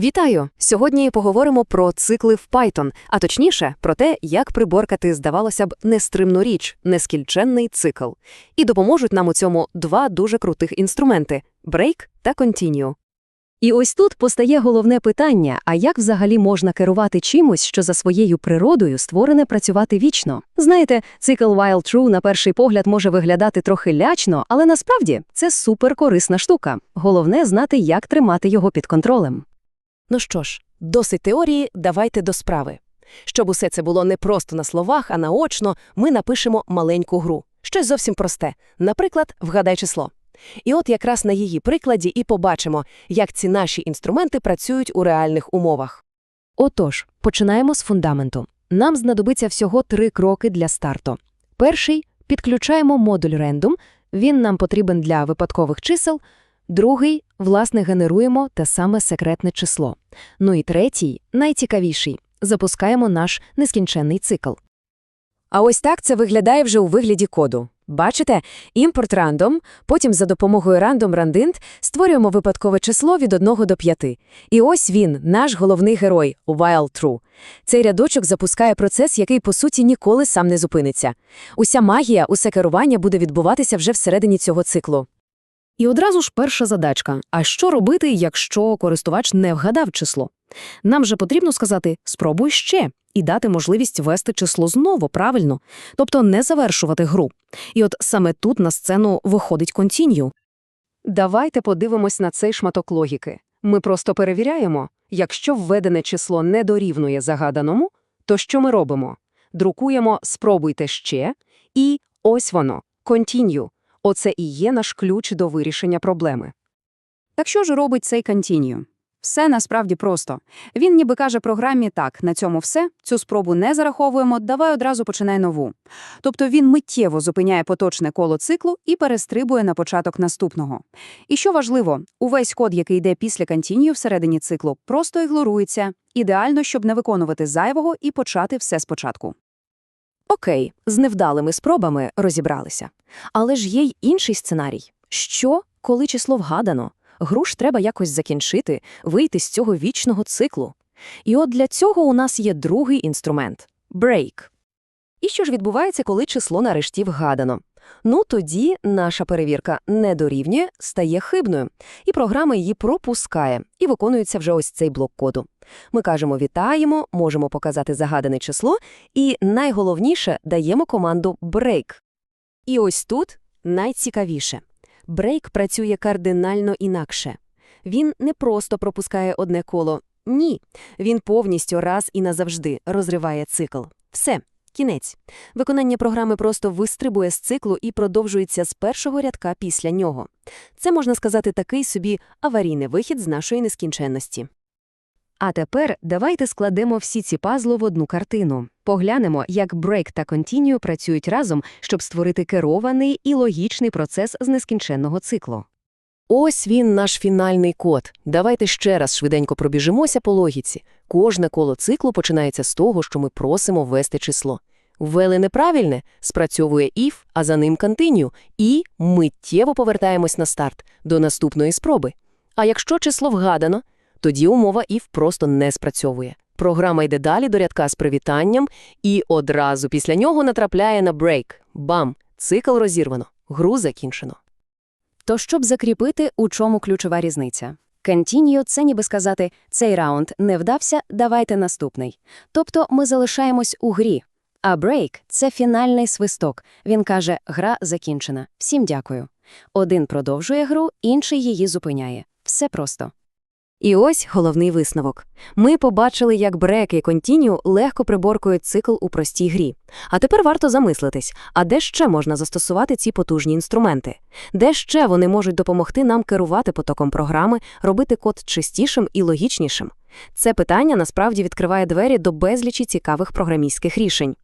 Вітаю! Сьогодні поговоримо про цикли в Python, а точніше про те, як приборкати, здавалося б, нестримну річ, нескінченний цикл. І допоможуть нам у цьому два дуже крутих інструменти – break та continue. І ось тут постає головне питання, а як взагалі можна керувати чимось, що за своєю природою створене працювати вічно? Знаєте, цикл while true на перший погляд може виглядати трохи лячно, але насправді це суперкорисна штука. Головне знати, як тримати його під контролем. Ну що ж, досить теорії, давайте до справи. Щоб усе це було не просто на словах, а наочно, ми напишемо маленьку гру. Щось зовсім просте. Наприклад, вгадай число. І от якраз на її прикладі і побачимо, як ці наші інструменти працюють у реальних умовах. Отож, починаємо з фундаменту. Нам знадобиться всього три кроки для старту. Перший – підключаємо модуль Random, він нам потрібен для випадкових чисел. Другий – власне генеруємо те саме секретне число. Ну і третій, найцікавіший – запускаємо наш нескінченний цикл. А ось так це виглядає вже у вигляді коду. Бачите? Імпорт random, потім за допомогою random randint створюємо випадкове число від 1 до 5. І ось він, наш головний герой, while true. Цей рядочок запускає процес, який, по суті, ніколи сам не зупиниться. Уся магія, усе керування буде відбуватися вже всередині цього циклу. І одразу ж перша задачка. А що робити, якщо користувач не вгадав число? Нам же потрібно сказати «спробуй ще» і дати можливість ввести число знову правильно, тобто не завершувати гру. І от саме тут на сцену виходить continue. Давайте подивимось на цей шматок логіки. Ми просто перевіряємо, якщо введене число не дорівнює загаданому, то що ми робимо? Друкуємо «спробуйте ще» і ось воно – continue. Оце і є наш ключ до вирішення проблеми. Так що ж робить цей continue? Все насправді просто. Він ніби каже програмі «так, на цьому все, цю спробу не зараховуємо, давай одразу починай нову». Тобто він миттєво зупиняє поточне коло циклу і перестрибує на початок наступного. І що важливо, увесь код, який йде після continue всередині циклу, просто ігнорується. Ідеально, щоб не виконувати зайвого і почати все спочатку. Окей, з невдалими спробами розібралися. Але ж є й інший сценарій. Що, коли число вгадано? Гру ж треба якось закінчити, вийти з цього вічного циклу. І от для цього у нас є другий інструмент – брейк. І що ж відбувається, коли число нарешті вгадано? Ну, тоді наша перевірка не дорівнює, стає хибною, і програма її пропускає, і виконується вже ось цей блок коду. Ми кажемо «вітаємо», можемо показати загадане число, і найголовніше – даємо команду «break». І ось тут найцікавіше. Брейк працює кардинально інакше. Він не просто пропускає одне коло. Ні. Він повністю раз і назавжди розриває цикл. Все. Кінець. Виконання програми просто вистрибує з циклу і продовжується з першого рядка після нього. Це, можна сказати, такий собі аварійний вихід з нашої нескінченності. А тепер давайте складемо всі ці пазли в одну картину. Поглянемо, як Break та Continue працюють разом, щоб створити керований і логічний процес з нескінченного циклу. Ось він, наш фінальний код. Давайте ще раз швиденько пробіжимося по логіці. Кожне коло циклу починається з того, що ми просимо ввести число. Ввели неправильне, спрацьовує if, а за ним continue, і миттєво повертаємось на старт, до наступної спроби. А якщо число вгадано, тоді умова if просто не спрацьовує. Програма йде далі до рядка з привітанням і одразу після нього натрапляє на break. Бам! Цикл розірвано. Гру закінчено. То щоб закріпити, у чому ключова різниця? Continue – це ніби сказати «цей раунд не вдався, давайте наступний». Тобто ми залишаємось у грі. А break – це фінальний свисток. Він каже «гра закінчена, всім дякую». Один продовжує гру, інший її зупиняє. Все просто. І ось головний висновок. Ми побачили, як брек і контіню легко приборкують цикл у простій грі. А тепер варто замислитись, а де ще можна застосувати ці потужні інструменти? Де ще вони можуть допомогти нам керувати потоком програми, робити код чистішим і логічнішим? Це питання насправді відкриває двері до безлічі цікавих програмістських рішень.